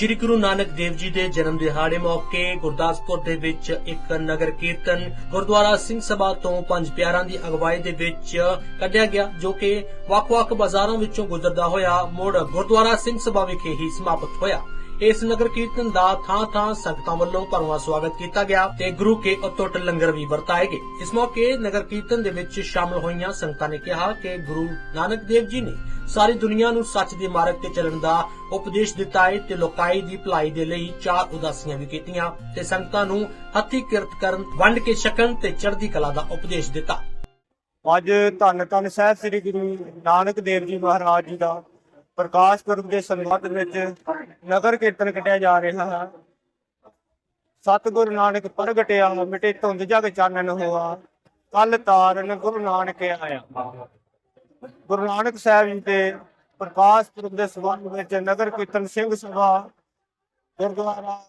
ਸ਼੍ਰੀ ਗੁਰੂ ਨਾਨਕ ਦੇਵ ਜੀ ਦੇ ਜਨਮ ਦਿਹਾੜੇ ਮੌਕੇ ਗੁਰਦਾਸਪੁਰ ਦੇ ਵਿੱਚ ਇੱਕ ਨਗਰ ਕੀਰਤਨ ਗੁਰਦੁਆਰਾ ਸਿੰਘ ਸਭਾ ਤੋਂ ਪੰਜ ਪਿਆਰਾਂ ਦੀ ਅਗਵਾਈ ਦੇ ਵਿੱਚ ਕੱਢਿਆ ਗਿਆ, ਜੋ ਕਿ ਵੱਖ-ਵੱਖ ਬਾਜ਼ਾਰਾਂ ਵਿੱਚੋਂ ਗੁਜ਼ਰਦਾ ਹੋਇਆ ਮੁੜ ਗੁਰਦੁਆਰਾ ਸਿੰਘ ਸਭਾ ਵਿਖੇ ਹੀ ਸਮਾਪਤ ਹੋਇਆ। ਇਸ ਨਗਰ ਕੀਰਤਨ ਦਾ ਥਾਂ-ਥਾਂ ਸੰਗਤਾਂ ਵੱਲੋਂ ਭਰਵਾਂ ਸਵਾਗਤ ਕੀਤਾ ਗਿਆ ਤੇ ਗੁਰੂ ਕੇ ਅਤੁੱਟ ਲੰਗਰ ਵੀ ਵਰਤਾਏ ਗਏ। ਇਸ ਮੌਕੇ ਨਗਰ ਕੀਰਤਨ ਦੇ ਵਿੱਚ ਸ਼ਾਮਲ ਹੋਈਆਂ ਸੰਗਤਾਂ ਨੇ ਕਿਹਾ ਕਿ ਗੁਰੂ ਨਾਨਕ ਦੇਵ ਜੀ ਨੇ ਸਾਰੀ ਦੁਨੀਆ ਨੂੰ ਸੱਚ ਦੇ ਮਾਰਗ ਤੇ ਚੱਲਣ ਦਾ ਉਪਦੇਸ਼ ਦਿੱਤਾ ਹੈ ਤੇ ਲੋਕਾਈ ਦੀ ਭਲਾਈ ਦੇ ਲਈ ਚਾਰ ਉਦਾਸੀਆਂ ਵੀ ਕੀਤੀਆਂ ਤੇ ਸੰਗਤਾਂ ਨੂੰ ਹੱਥੀ ਕਿਰਤ ਕਰਨ, ਵੰਡ ਕੇ ਛਕਣ ਤੇ ਚੜ੍ਹਦੀ ਕਲਾ ਦਾ ਉਪਦੇਸ਼ ਦਿੱਤਾ। ਅੱਜ ਧੰਨ ਧੰਨ ਸਾਹਿਬ ਸ੍ਰੀ ਗੁਰੂ ਨਾਨਕ ਦੇਵ ਜੀ ਮਹਾਰਾਜ ਜੀ ਦਾ ਪ੍ਰਕਾਸ਼ ਪੁਰਬ ਦੇ ਸੰਬੰਧ ਵਿੱਚ ਨਗਰ ਕੀਰਤਨ ਕੱਢਿਆ ਜਾ ਰਿਹਾ ਹੈ। ਸਤਿਗੁਰੂ ਨਾਨਕ ਪ੍ਰਗਟਿਆ, ਮਿਟੇ ਧੁੰਦ ਜਗ ਚਾਨਣ ਹੋਆ। ਕਲ ਤਾਰਨ ਗੁਰੂ ਨਾਨਕ ਆਇਆ। ਗੁਰੂ ਨਾਨਕ ਸਾਹਿਬ ਜੀ ਦੇ ਪ੍ਰਕਾਸ਼ ਪੁਰਬ ਦੇ ਸੰਬੰਧ ਵਿੱਚ ਨਗਰ ਕੀਰਤਨ ਸਿੰਘ ਸਭਾ, ਗੁਰਦੁਆਰਾ,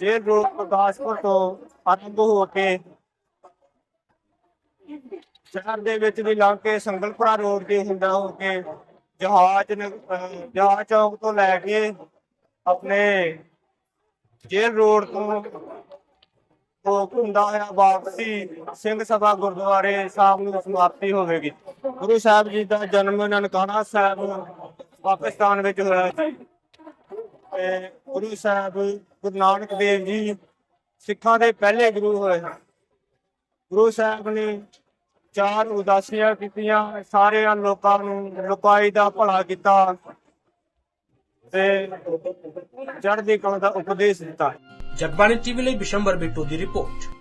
ਜੇਲ੍ਹ ਰੋਡ ਪ੍ਰਕਾਸ਼ਪੁਰ ਤੋਂ ਆਰੰਭ ਹੋ ਕੇ ਸ਼ਹਿਰ ਦੇ ਵਿੱਚ ਦੀ ਲੰਘ ਕੇ ਸੰਗਲਪੁਰਾ ਰੋਡ ਤੇ ਹੁੰਦਾ ਹੋ ਕੇ ਜਹਾਜ਼ ਜਹਾਜ਼ ਚੌਕ ਤੋਂ ਲੈ ਕੇ ਆਪਣੇ ਜੇਲ੍ਹ ਰੋਡ ਤੋਂ ਉਹ ਹੁੰਦਾ ਹੋਇਆ ਵਾਪਸੀ ਸਿੰਘ ਸਭਾ ਗੁਰਦੁਆਰੇ ਸਾਹਿਬ ਨੂੰ ਸਮਾਪਤੀ ਹੋਵੇਗੀ। ਗੁਰੂ ਸਾਹਿਬ ਜੀ ਦਾ ਜਨਮ ਨਨਕਾਣਾ ਸਾਹਿਬ ਪਾਕਿਸਤਾਨ ਵਿੱਚ ਹੋਇਆ ਸੀ। ਤੇ ਗੁਰੂ ਸਾਹਿਬ, ਗੁਰੂ ਨਾਨਕ ਦੇਵ ਜੀ ਸਿੱਖਾਂ ਦੇ ਪਹਿਲੇ ਗੁਰੂ ਹੋਏ ਗੁਰੂ ਸਾਹਿਬ ਨੇ ਚਾਰ ਉਦਾਸੀਆਂ ਕੀਤੀਆਂ, ਸਾਰਿਆਂ ਲੋਕਾਂ ਨੂੰ ਲੋਕਾਈ ਦਾ ਭਲਾ ਕੀਤਾ ਤੇ ਚੜ੍ਹਦੀ ਕਲਾ ਦਾ ਉਪਦੇਸ਼ ਦਿੱਤਾ। ਜਗਬਾਣੀ ਟੀਵੀ ਲਈ ਬਿਸ਼ੰਬਰ ਬਿੱਟੂ ਦੀ ਰਿਪੋਰਟ।